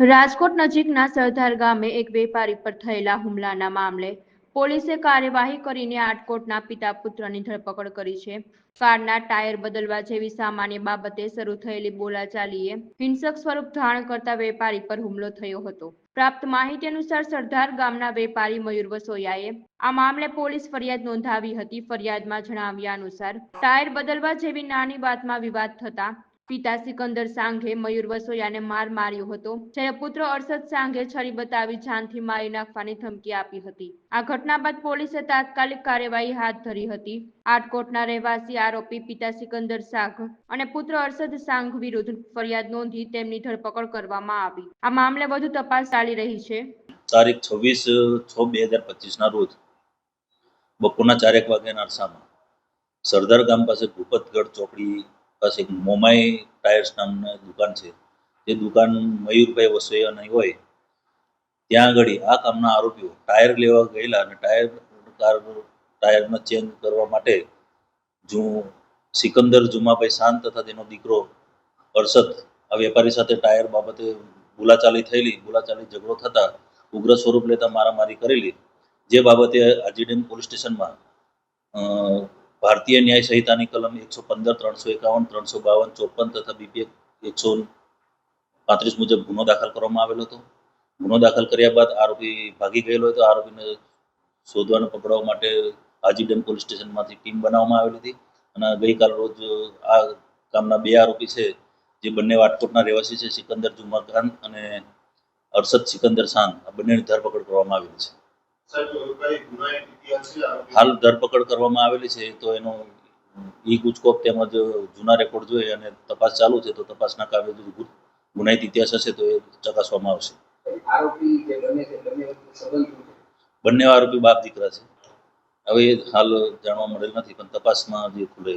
રાજકોટ નજીકના સરદાર ગામે એક વેપારી પર થયેલા હુમલાના મામલે પોલીસે કાર્યવાહી કરીને આટકોટના પિતા પુત્રની ધરપકડ કરી છે. કારના ટાયર બદલવા જેવી સામાન્ય બાબતે શરૂ થયેલી બોલાચાલીએ હિંસક સ્વરૂપ ધારણ કરતા વેપારી પર હુમલો થયો હતો. પ્રાપ્ત માહિતી અનુસાર સરદાર ગામના વેપારી મયુર વસોયાએ આ મામલે પોલીસ ફરિયાદ નોંધાવી હતી. ફરિયાદમાં જણાવ્યા અનુસાર, ટાયર બદલવા જેવી નાની વાતમાં વિવાદ થતા પિતા સિકંદર સાંઘે મયુર વસોયાને માર માર્યો હતો. જ્યારે પુત્ર અરસદ સાંઘે છરી બતાવી જાનથી મારી નાખવાની ધમકી આપી હતી. આ ઘટના બાદ પોલીસે તાત્કાલિક કાર્યવાહી હાથ ધરી હતી. આટકોટના રહેવાસી આરોપી પિતા સિકંદર સાંઘ અને પુત્ર અરસદ સાંઘ વિરુદ્ધ ફરિયાદ નોંધી તેમની ધરપકડ કરવામાં આવી. આ મામલે વધુ તપાસ ચાલી રહી છે. તારીખ છવ્વીસ, છ બે હજાર પચીસના રોજ બપોરના ચારેક વાગ્યાના અરસામાં સરદાર ગામ પાસે ભૂપતગઢ ચોકડી પાસે એક મોમાઈ ટાયર્સ નામની દુકાન છે. તે દુકાન મયુરભાઈ વસોયાની હોય, ત્યાં આગળ આ કામના આરોપીઓ ટાયર લેવા ગયેલા અને ટાયર કાર ટાયરમાં ચેન્જ કરવા માટે જો સિકંદર જુમાભાઈ શાંત તથા તેનો દીકરો અરસદ આ વેપારી સાથે ટાયર બાબતે બોલાચાલી થયેલી, બોલાચાલી ઝઘડો થતા ઉગ્ર સ્વરૂપ લેતા મારામારી કરેલી. જે બાબતે આજીડેમ પોલીસ સ્ટેશનમાં ભારતીય ન્યાય સંહિતાની કલમ એકસો પંદર, ત્રણસો એકાવન, ત્રણસો બાવન, ચોપન તથા બીપી એકસો પાંત્રીસ મુજબ ગુનો દાખલ કરવામાં આવેલો હતો. ગુનો દાખલ કર્યા બાદ આરોપી ભાગી ગયેલો હતો. આરોપીને શોધવાનો પકડવા માટે હાજીડેમ પોલીસ સ્ટેશનમાંથી ટીમ બનાવવામાં આવેલી હતી અને ગઈકાલ રોજ આ કામના બે આરોપી છે, જે બંને વાટકોટના રહેવાસી છે, સિકંદર જુમા ખાન અને અરશદ સિકંદર શાન. આ બંનેની ધરપકડ કરવામાં આવેલી છે. હાલ ધરપકડ કરવામાં આવેલી છે. તો એનો ઈ ગુજકોપ તેમજ જૂના રેકોર્ડ જોઈએ અને તપાસ ચાલુ છે. તો તપાસના કામે ગુનાહિત ઇતિહાસ હશે તો એ ચકાસવામાં આવશે. બને આરોપી બાપ દીકરા છે. હવે હાલ જાણવા મળેલ નથી પણ તપાસમાં જે ખુલે